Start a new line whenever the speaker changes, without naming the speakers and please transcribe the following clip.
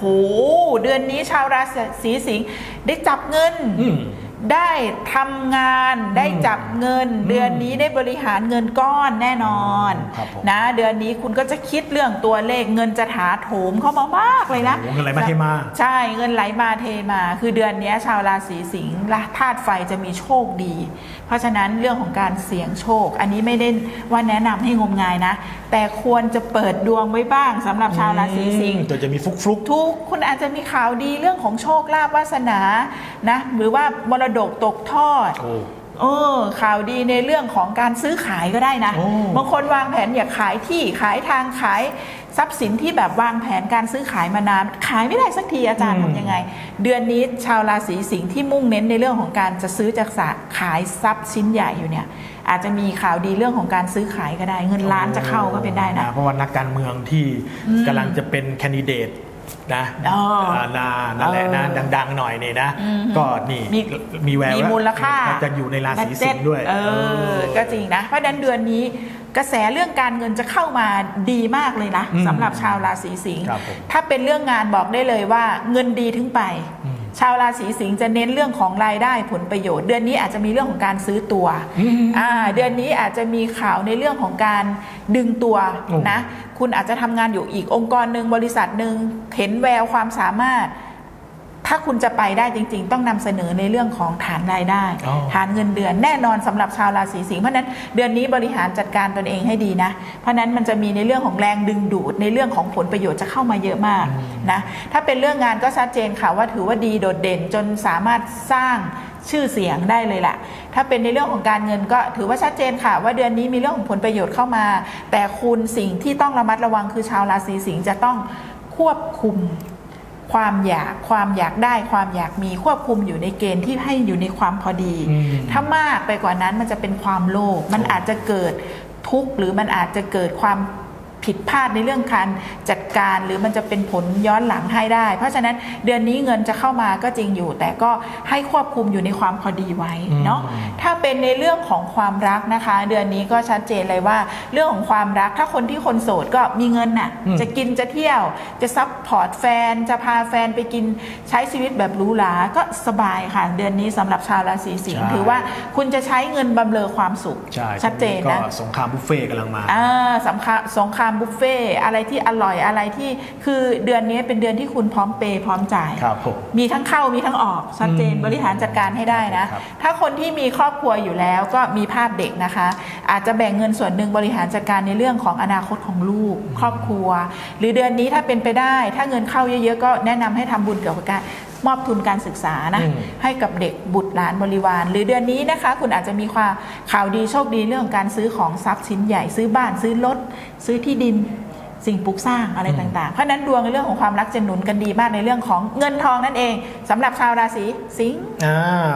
โหเดือนนี้ชาวราศีสิงห์ได้จับเงิน
อืม
ได้ทำงานได้จับเงิน เดือนนี้ได้บริหารเงินก้อนแน่นอน
ครับผม
นะ เดือนนี้คุณก็จะคิดเรื่องตัวเลขเงินจะถาโถมเข้ามามากเลยนะ
โอ้โหเงินไหลมาเทมา
ใช่เงินไหลมาเทมา คือเดือนนี้ชาวราศีสิงห์ละธาตุไฟจะมีโชคดี เพราะฉะนั้นเรื่องของการเสี่ยงโชค อันนี้ไม่ได้ว่าแนะนำให้งมงายนะ แต่ควรจะเปิดดวงไว้บ้างสำหรับชาวราศีสิงห์
ตัวจะมีฟลุกฟลุก
ทุกคุณอาจจะมีข่าวดีเรื่องของโชคลาภวาสนานะหรือว่ามรดกตกทอด
โอ้
เออข่าวดีในเรื่องของการซื้อขายก็ได้นะ
โอ้
บางคนวางแผนอยากขายที่ขายทางขายทรัพย์สินที่แบบวางแผนการซื้อขายมานานขายไม่ได้สักทีอาจารย์
อืม
ทำยังไง เดือนนี้ชาวราศีสิงห์ที่มุ่งเน้นในเรื่องของการจะซื้อจากสะขายทรัพย์ชิ้นใหญ่อยู่เนี่ย อาจจะมีข่าวดีเรื่องของการซื้อขายก็ได้ เงินล้านจะเข้าก็เป็นได้นะ
เพราะว่านักการเมืองที่
อืม
กำลังจะเป็นแคนดิเดต นะ
อ๋ออ่า
นานั่นแหละนะ
เออ
ดังๆหน่อยนี่นะ
อืม
ก็นี่
มี
มีแวว
มี
ว่า
มูลค่า
จะอยู่ในราศีสิงห์ด้วย
เออก็จริงนะ เพราะฉะนั้นเดือนนี้กระแสเรื่องการเงินจะเข้ามาดีมากเลยนะ
อืม
สำหรับชาวราศีสิงห์
ครับผม
ถ้าเป็นเรื่องงานบอกได้เลยว่าเงินดีถึงไป
อืม
ชาวราศีสิงห์จะเน้นเรื่องของรายได้ผลประโยชน์ เดือนนี้อาจจะมีเรื่องของการซื้อตัว
อืม
อ่าเดือนนี้อาจจะมีข่าวในเรื่องของการดึงตัว
โอ้
นะ คุณอาจจะทำงานอยู่อีกองค์กรหนึ่งบริษัทหนึ่งเห็นแววความสามารถ ถ้าคุณจะไปได้จริง ๆ ต้องนำเสนอในเรื่องของฐานรายได้
อ๋อ
ฐานเงินเดือนแน่นอนสำหรับชาวราศีสิงห์เพราะฉะนั้นเดือนนี้บริหารจัดการตนเองให้ดีนะ เพราะฉะนั้นมันจะมีในเรื่องของแรงดึงดูดในเรื่องของผลประโยชน์จะเข้ามาเยอะมากนะถ้าเป็นเรื่องงานก็ชัดเจนค่ะว่าถือว่าดีโดดเด่นจนสามารถสร้างชื่อเสียงได้เลยแหละถ้าเป็นในเรื่องของการเงินก็ถือว่าชัดเจนค่ะ ว่าเดือนนี้มีเรื่องของผลประโยชน์เข้ามา แต่คุณสิ่งที่ต้องระมัดระวังคือชาวราศีสิงห์จะต้องควบคุม ความอยากความอยากได้ความอยากมีควบคุมอยู่ในเกณฑ์ที่ให้อยู่ในความพอดี
อืม
ถ้ามากไปกว่านั้นมันจะเป็นความโลภมันอาจจะเกิดทุกข์หรือมันอาจจะเกิดความ ผิดพลาดในเรื่องการจัดการ หรือมันจะเป็นผลย้อนหลังให้ได้ เพราะฉะนั้นเดือนนี้เงินจะเข้ามาก็จริงอยู่ แต่ก็ให้ควบคุมอยู่ในความพอดีไว้เนาะ
อืม
ถ้าเป็นในเรื่องของความรักนะคะ เดือนนี้ก็ชัดเจนเลยว่า เรื่องของความรักถ้าคนที่คนโสดก็มีเงินน่ะ
อืม
จะกินจะเที่ยว จะซัพพอร์ตแฟน จะพาแฟนไปกินใช้ชีวิตแบบหรูหราก็สบายค่ะ เดือนนี้สำหรับชาวราศีสิงห์
ใช่
ถือว่าคุณจะใช้เงินบำเรอความสุข
ใช่
ชัดเจน
ก็
นะ
สงครามบุฟเฟ่ต์กำลังมา
อ่าสำคัญสงครามบุฟเฟ่ต์อะไรที่อร่อยอะไรที่คือเดือนนี้เป็นเดือนที่คุณพร้อมเปย์พร้อมจ่าย
ครับผม
มีทั้งเข้ามีทั้งออกชัดเจน
อืม
บริหารจัดการให้ได้นะ
ครับ
ถ้าคนที่มีครอบครัวอยู่แล้วก็มีภาพเด็กนะคะ อาจจะแบ่งเงินส่วนหนึ่งบริหารจัดการในเรื่องของอนาคตของลูก ครอบครัว หรือเดือนนี้ถ้าเป็นไปได้ ถ้าเงินเข้าเยอะๆก็แนะนำให้ทำบุญเกี่ยวกับการ มอบทุนการศึกษานะ
อืม
ให้กับเด็กบุตรหลานบริวาร หรือเดือนนี้นะคะ คุณอาจจะมีความข่าวดีโชคดีเรื่องของการซื้อของทรัพย์ชิ้นใหญ่ซื้อบ้านซื้อรถซื้อที่ดินสิ่งปลูกสร้างอะไรต่างๆ เพราะฉะนั้นดวงในเรื่องของความรักจะหนุนกันดีมากในเรื่องของเงินทองนั่นเองสำหรับชาวราศีสิงห์
อ่า